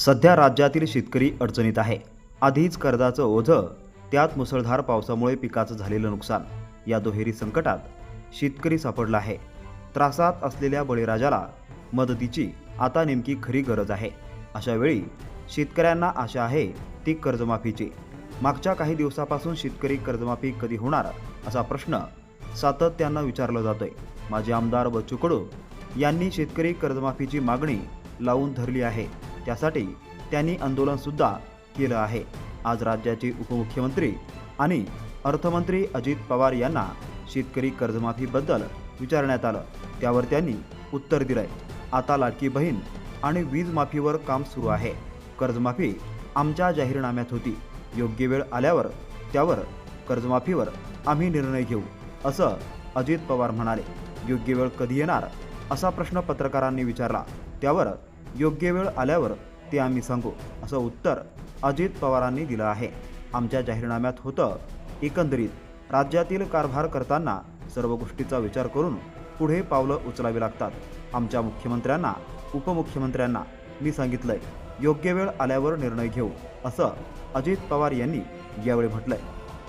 सध्या राज्यातील शेतकरी अडचणीत आहे. आधीच कर्जाचं ओझं त्यात मुसळधार पावसामुळे पिकाचं झालेलं नुकसान या दुहेरी संकटात शेतकरी सापडला आहे. त्रासात असलेल्या बळीराजाला मदतीची आता नेमकी खरी गरज आहे. अशा वेळी शेतकऱ्यांना आशा आहे ती कर्जमाफीची. मागच्या काही दिवसापासून शेतकरी कर्जमाफी कधी होणार असा प्रश्न सातत्यानं विचारला जातोय. माजी आमदार बच्चू कडू यांनी शेतकरी कर्जमाफीची मागणी लावून धरली आहे. त्यासाठी त्यांनी आंदोलनसुद्धा केलं आहे. आज राज्याचे उपमुख्यमंत्री आणि अर्थमंत्री अजित पवार यांना शेतकरी कर्जमाफीबद्दल विचारण्यात आलं. त्यावर त्यांनी उत्तर दिलंय. आता लाडकी बहीण आणि वीज माफीवर काम सुरू आहे. कर्जमाफी आमच्या जाहीरनाम्यात होती. योग्य वेळ आल्यावर त्यावर कर्जमाफीवर आम्ही निर्णय घेऊ असं अजित पवार म्हणाले. योग्य वेळ कधी येणार असा प्रश्न पत्रकारांनी विचारला. त्यावर योग्य वेळ आल्यावर ते आम्ही सांगू असं उत्तर अजित पवारांनी दिलं आहे. आमच्या जाहीरनाम्यात होतं एकंदरीत राज्यातील कारभार करताना सर्व गोष्टीचा विचार करून पुढे पावलं उचलावी लागतात. आमच्या मुख्यमंत्र्यांना उपमुख्यमंत्र्यांना मी सांगितलंय योग्य वेळ आल्यावर निर्णय घेऊ असं अजित पवार यांनी यावेळी म्हटलंय.